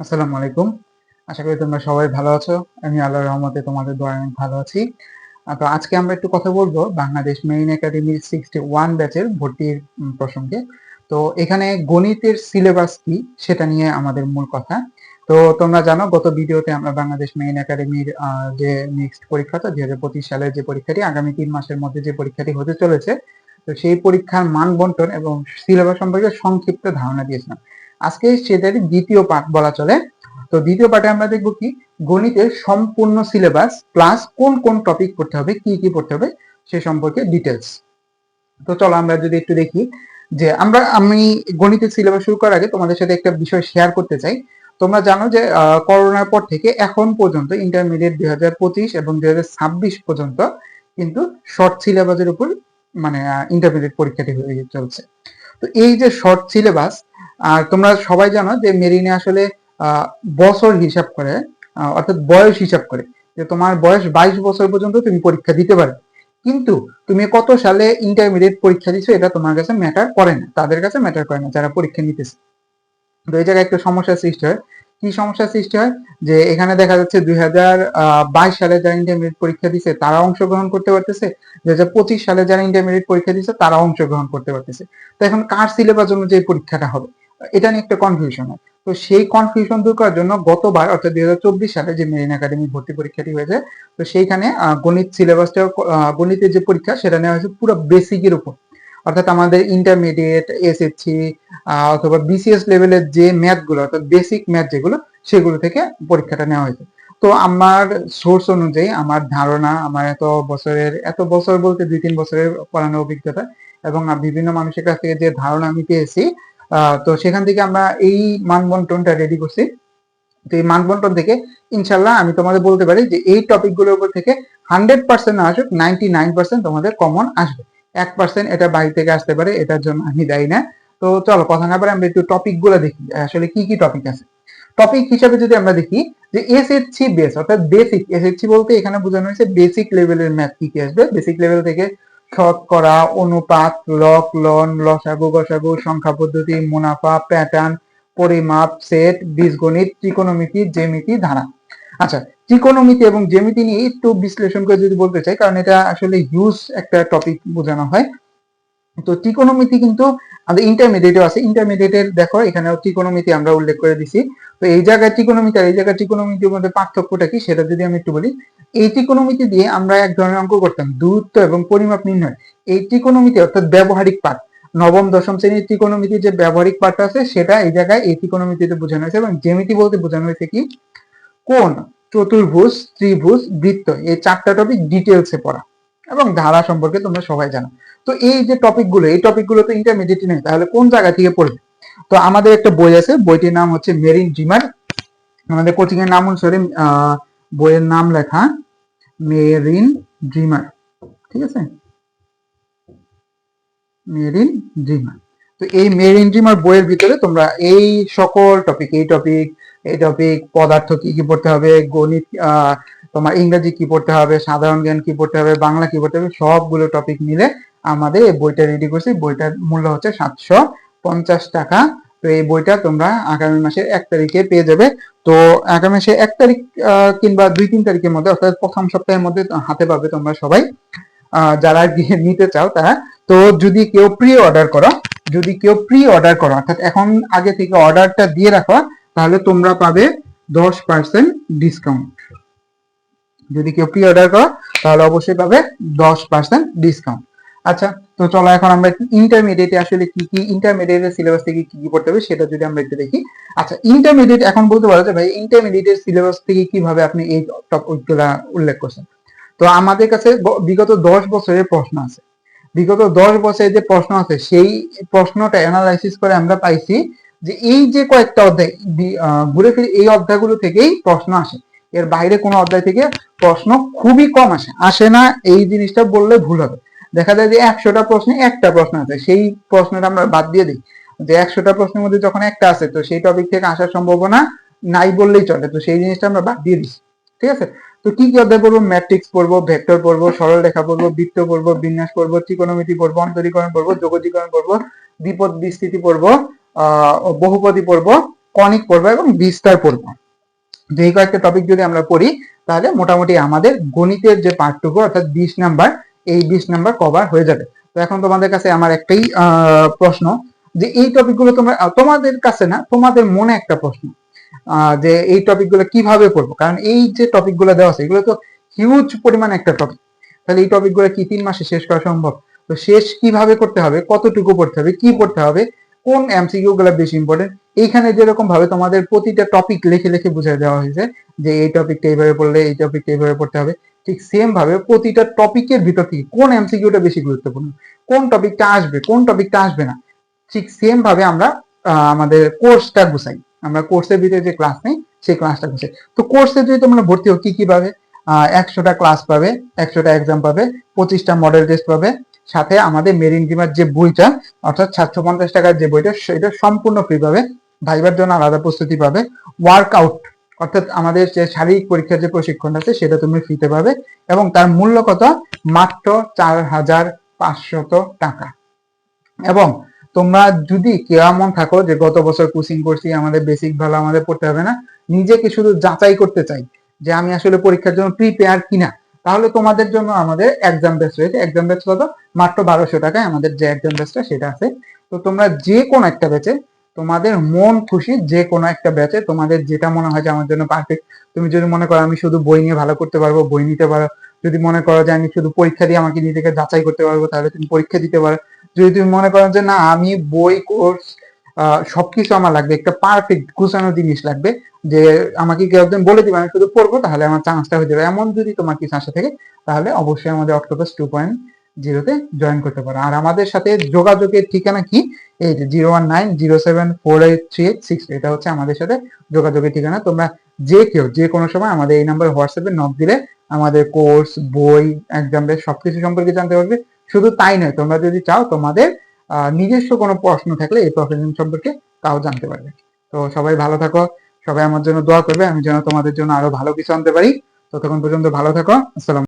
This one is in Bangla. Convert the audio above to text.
আসসালামু আলাইকুম। আশা করি তোমরা সবাই ভালো আছো। আমি আল্লাহর রহমতে তোমাদের দোয়া অনেক ভালো আছি। তো আজকে আমরা একটু কথা বলব বাংলাদেশ মেইন একাডেমির সিক্সটি ওয়ান ব্যাচের ভর্তির প্রসঙ্গে। তো এখানে গণিতের সিলেবাস কি সেটা নিয়ে আমাদের মূল কথা। তো তোমরা জানো, গত ভিডিওতে আমরা বাংলাদেশ মেইন একাডেমির যে নেক্সট পরীক্ষাটা, দুই হাজার পঁচিশ সালের যে পরীক্ষাটি, আগামী তিন মাসের মধ্যে যে পরীক্ষাটি হতে চলেছে, তো সেই পরীক্ষার মান বন্টন এবং সিলেবাস সম্পর্কে সংক্ষিপ্ত ধারণা দিয়েছিলাম। আজকে সেটারই দ্বিতীয় পাঠ বলা চলে। তো দ্বিতীয় পাঠে আমরা দেখব কি? গণিতের সম্পূর্ণ সিলেবাস প্লাস কোন কোন টপিক পড়তে হবে, কি কি পড়তে হবে, সে সম্পর্কে ডিটেলস তো চলো আমরা যদি একটু দেখি যে আমরা, আমি গণিতের সিলেবাস শুরু করার আগে তোমাদের সাথে একটা বিষয় শেয়ার করতে চাই। তোমরা জানো যে করোনার পর থেকে এখন পর্যন্ত ইন্টারমিডিয়েট দুই হাজার পঁচিশ এবং দুই হাজার ছাব্বিশ পর্যন্ত কিন্তু শর্ট সিলেবাসের উপর মানে ইন্টারমিডিয়েট পরীক্ষাটি হয়ে চলছে। তো এই যে শর্ট সিলেবাস আর তোমরা সবাই জানো যে মেরিনে আসলে বছর হিসাব করে অর্থাৎ বয়স হিসাব করে, যে তোমার বয়স বাইশ বছর পর্যন্ত তুমি পরীক্ষা দিতে পারো কিন্তু তুমি কত সালে ইন্টারমিডিয়েট পরীক্ষা দিছো এটা তোমার কাছে ম্যাটার করে না। তাদের কাছে ম্যাটার করে না যারা পরীক্ষা নিতেছে। তো এই জায়গায় একটা সমস্যার সৃষ্টি হয়। কি সমস্যার সৃষ্টি হয়? যে এখানে দেখা যাচ্ছে দুই হাজার বাইশ সালে যারা ইন্টারমিডিয়েট পরীক্ষা দিছে তারা অংশগ্রহণ করতে পারতেছে। দুই হাজার পঁচিশ সালে যারা ইন্টারমিডিয়েট পরীক্ষা দিছে তারা অংশগ্রহণ করতে পারতেছে। তো এখন কার সিলেবাস অনুযায়ী পরীক্ষাটা হবে? এটা নিয়ে একটা কনফিউশন হয়। তো সেই কনফিউশন দূর করার জন্য গতবার, অর্থাৎ দুই হাজার চব্বিশ সালে যে মেরিন একাডেমি ভর্তি পরীক্ষাটি হয়েছে, তো সেইখানে গণিত সিলেবাসটা গণিতের যে পরীক্ষা, সেটা নেওয়া হয়েছে পুরো বেসিকের উপর। অর্থাৎ আমাদের ইন্টারমিডিয়েট এসএসসি অথবা বিসিএস লেভেলের যে ম্যাথগুলো, অর্থাৎ বেসিক ম্যাথ যেগুলো, সেগুলো থেকে পরীক্ষাটা নেওয়া হয়েছে। তো আমার সোর্স অনুযায়ী, আমার ধারণা, আমার এত বছরের, এত বছর বলতে দুই তিন বছরের পড়ানোর অভিজ্ঞতা এবং বিভিন্ন মানুষের কাছ থেকে যে ধারণা আমি পেয়েছি তো সেখান থেকে আমরা এই মানবন্টনটা রেডি করছি। তো এই মানবন্টন থেকে ইনশাল্লাহ আমি তোমাদের বলতে পারি যে এই টপিকগুলোর উপর থেকে হান্ড্রেড পার্সেন্ট না আসুক নাইনটি নাইন পার্সেন্ট তোমাদের কমন আসবে। এক পার্সেন্ট এটা বাইরে থেকে আসতে পারে, এটার জন্য আমি দায়ী না। তো চলো, কথা না পারে আমরা একটু টপিকগুলো দেখি, আসলে কি কি টপিক আছে? টপিক হিসাবে যদি আমরা দেখি যে এসএসসি বেস অর্থাৎ বেসিক এসএসসি বলতে এখানে বোঝানো হয়েছে বেসিক লেভেলের ম্যাথ কি কি আসবে? বেসিক লেভেল থেকে শতকরা অনুপাত, লক, লন, লসাগু, গসাগু, সংখ্যা পদ্ধতি, মুনাফা প্যাটার্ন পরিমাপ সেট বীজগণিত, ত্রিকোণমিতি, জ্যামিতি, ধারা। আচ্ছা ত্রিকোণমিতি এবং জ্যামিতি নিয়ে একটু বিশ্লেষণ করে যদি বলতে চাই, কারণ এটা আসলে হিউজ একটা টপিক বোঝানো হয়। তো ত্রিকোণমিতি কিন্তু আমাদের ইন্টারমিডিয়েটও আছে। ইন্টারমিডিয়েটের দেখো এখানে ত্রিকোণমিতি আমরা উল্লেখ করে দিছি। তো এই জায়গায় ত্রিকোণমিতি আর এই জায়গায় ত্রিকোণমিতির মধ্যে পার্থক্যটা কি সেটা যদি আমি একটু বলি, এই ত্রিকোণমিতি দিয়ে আমরা এক ধরনের অঙ্ক করতাম, দূরত্ব এবং পরিমাপ নির্ণয়। এই ত্রিকোণমিতি অর্থাৎ ব্যবহারিক পাঠ, নবম, দশম শ্রেণির ত্রিকোণমিতির যে ব্যবহারিক পাঠটা আছে, সেটা এই জায়গায় এই ত্রিকোণমিতিতে বোঝানো হয়েছে এবং জ্যামিতি বলতে বোঝানো হয়েছে কি কোন চতুর্ভুজ, ত্রিভুজ, বৃত্ত, এই চারটা টপিক ডিটেলসে পড়া এবং ধারা সম্পর্কে তোমরা সবাই জানো। তো এই যে টপিকগুলো, এই টপিকগুলো তো ইন্টারমিডিয়েট নেই, তাহলে কোন জায়গা থেকে পড়বে? তো আমাদের একটা বই আছে, বইটির নাম হচ্ছে মেরিন ড্রিমার আমাদের কোচিং এর নাম অনুসারে বইয়ের নাম লেখা মেরিন ড্রিমার ঠিক আছে? মেরিন ড্রিমার তো এই মেরিন ড্রিমার বইয়ের ভিতরে তোমরা এই সকল টপিক এই টপিক এই টপিক পদার্থ কি কি পড়তে হবে, গণিত তোমার ইংরেজি কি পড়তে হবে, সাধারণ জ্ঞান কি পড়তে হবে, বাংলা কি পড়তে হবে, সবগুলো টপিক মিলে আমাদের এই বইটা রেডি করছি। বইটার মূল্য হচ্ছে সাতশো পঞ্চাশ টাকা। তো এই বইটা তোমরা আগামী মাসের এক তারিখে পেয়ে যাবে। তো আগামী মাসের এক তারিখ কিংবা দুই তিন তারিখের মধ্যে, অর্থাৎ প্রথম সপ্তাহের মধ্যে হাতে পাবে তোমরা সবাই। যারা নিতে চাও তারা। তো যদি কেউ প্রি অর্ডার করো, যদি কেউ প্রি অর্ডার করো, অর্থাৎ এখন আগে থেকে অর্ডারটা দিয়ে রাখো, তাহলে তোমরা পাবে দশ পার্সেন্ট ডিসকাউন্ট যদি কেউ প্রি অর্ডার করো, তাহলে অবশ্যই পাবে দশ পার্সেন্ট ডিসকাউন্ট আচ্ছা তো চলো এখন আমরা ইন্টারমিডিয়েটে আসলে কি কি ইন্টারমিডিয়েটের সিলেবাস থেকে কি কি পড়তে হবে সেটা যদি আমরা একটু দেখি। আচ্ছা ইন্টারমিডিয়েট এখন বলতে পারো যে ভাই ইন্টারমিডিয়েটের সিলেবাস থেকে কীভাবে আপনি এই টপিকগুলা উল্লেখ করছেন? তো আমাদের কাছে বিগত দশ বছরের প্রশ্ন আছে। বিগত দশ বছরের যে প্রশ্ন আছে, সেই প্রশ্নটা অ্যানালাইসিস করে আমরা পাইছি যে এই যে কয়েকটা অধ্যায় ঘুরে ফিরে এই অধ্যায়গুলো থেকেই প্রশ্ন আসে। এর বাইরে কোনো অধ্যায় থেকে প্রশ্ন খুবই কম আসে। আসে না, এই জিনিসটা বললে ভুল হবে। দেখা যায় যে একশোটা প্রশ্নে একটা প্রশ্ন আছে। সেই প্রশ্নটা আমরা বাদ দিয়ে দিই। যে একশোটা প্রশ্নের মধ্যে যখন একটা আছে, তো সেই টপিক থেকে আসার সম্ভাবনা নাই বললেই চলে। তো সেই জিনিসটা আমরা বাদ দিয়ে দিচ্ছি। ঠিক আছে? তো কি কি অধ্যায় পড়ব? ম্যাট্রিক্স পড়ব ভেক্টর পড়ব, সরল রেখা পড়ব, বৃত্ত পড়ব, বিন্যাস পড়ব, ত্রিকোণমিতি পড়ব, অন্তরীকরণ পড়ব যোগজীকরণ পড়ব বিপদ বিস্তৃতি পড়ব, আহ, বহুপদী পড়ব কনিক পড়ব এবং বিস্তার পড়ব। এই কয়েকটা টপিক যদি আমরা পড়ি, তাহলে মোটামুটি আমাদের গণিতের যে পার্টটুকু অর্থাৎ বিশ নাম্বার এই বিশ নাম্বার কভার হয়ে যাবে। তো এখন তোমাদের কাছে আমার একটাই প্রশ্ন যে এই টপিকগুলো তোমরা, তোমাদের কাছে না, তোমাদের মনে একটা প্রশ্ন যে এই টপিকগুলো কীভাবে পড়ব কারণ এই যে টপিকগুলো দেওয়া আছে, এগুলো তো হিউজ পরিমাণ একটা টপিক তাহলে এই টপিকগুলো কি তিন মাসে শেষ করা সম্ভব? তো শেষ কীভাবে করতে হবে? কতটুকু পড়তে হবে? কি পড়তে হবে? কোন এমসিকিউ গুলো বেশি ইম্পর্টেন্ট এইখানে যেরকম ভাবে তোমাদের প্রতিটা টপিক লিখে লিখে বুঝিয়ে দেওয়া হয়েছে যে এই টপিকটা এইভাবে পড়লে, এই টপিকটা এইভাবে পড়তে হবে। ঠিক সেম ভাবে প্রতিটা টপিকের ভিতর থেকে কোন এমসিকিউটা বেশি গুরুত্বপূর্ণ? কোন টপিকটা আসবে, কোন টপিকটা আসবে না? ঠিক সেম ভাবে আমরা আমাদের কোর্সটা গুছাই। আমরা কোর্সের ভিতরে যে ক্লাস নেই, সেই ক্লাসটা গুছাই। তো কোর্সে যদি তোমরা ভর্তি হো কি কি পাবে? একশোটা ক্লাস পাবে, একশোটা এক্সাম পাবে, পঁচিশটা মডেল টেস্ট পাবে। সাথে আমাদের মেরিন ডিমার যে বইটা, অর্থাৎ সাতশো পঞ্চাশ টাকার যে বইটা, সেটা সম্পূর্ণ ফ্রি পাবে। ভাইবার জন্য আলাদা প্রস্তুতি পাবে। ওয়ার্কআউট অর্থাৎ আমাদের যে শারীরিক পরীক্ষার যে প্রশিক্ষণ আছে, সেটা তুমি ফ্রিতে পাবে এবং তার মূল্য কত? মাত্র চার হাজার পাঁচশত টাকা। এবং তোমরা যদি কেউ এমন থাকো যে গত বছর কোচিং করছি, আমাদের বেসিক ভালো আমাদের পড়তে হবে না, নিজেকে শুধু যাচাই করতে চাই যে আমি আসলে পরীক্ষার জন্য প্রিপেয়ার কিনা, তাহলে তোমাদের জন্য আমাদের এক্সাম বেস রয়েছে। এক্সাম বেস কত? মাত্র বারোশো টাকায় আমাদের যে এক্সাম বেসটা সেটা আছে। তো তোমরা যে কোনো একটা ব্যাচে তোমাদের মন খুশি যে কোনো একটা ব্যাচে তোমাদের যেটা মনে হয় যে আমার জন্য পারফেক্ট তুমি যদি মনে করো আমি শুধু বই নিয়ে ভালো করতে পারব, বই নিতে পারো, যদি মনে করো যে আমি শুধু পরীক্ষা দিয়ে আমাকে নিজেকে যাচাই করতে পারব, তাহলে তুমি পরীক্ষা দিতে পারো। যদি তুমি মনে করো যে না, আমি বই কোর্স সবকিছু আমার লাগবে, একটা পারফেক্ট গুছানো জিনিস লাগবে, যে আমাকে কেউ একজন বলে দিবে, আমি শুধু পড়ব, তাহলে আমার চান্সটা হয়ে যাবে। এমন যদি তোমার কিছু আশা থাকে, তাহলে অবশ্যই আমাদের অক্টোপাস টু পয়েন্ট জিরোতে জয়েন করতে পারো। আর আমাদের সাথে যোগাযোগের ঠিকানা কি? এই যে zero one nine zero seven four eight three eight six, এটা হচ্ছে আমাদের সাথে যোগাযোগের ঠিকানা। তোমরা যে কেউ, যে কোনো সময় আমাদের এই নাম্বার হোয়াটসঅ্যাপে নক দিলে আমাদের কোর্স বই এক্সাম সবকিছু সম্পর্কে জানতে পারবে। শুধু তাই নয়, তোমরা যদি চাও তোমাদের নিজস্ব কোনো প্রশ্ন থাকলে এই প্রফেশন সম্পর্কে তাও জানতে পারবে। তো সবাই ভালো থাকো, সবাই আমার জন্য দোয়া করবে, আমি যেন তোমাদের জন্য আরও ভালো কিছু আনতে পারি। ততক্ষণ পর্যন্ত ভালো থাকো, আসসালাম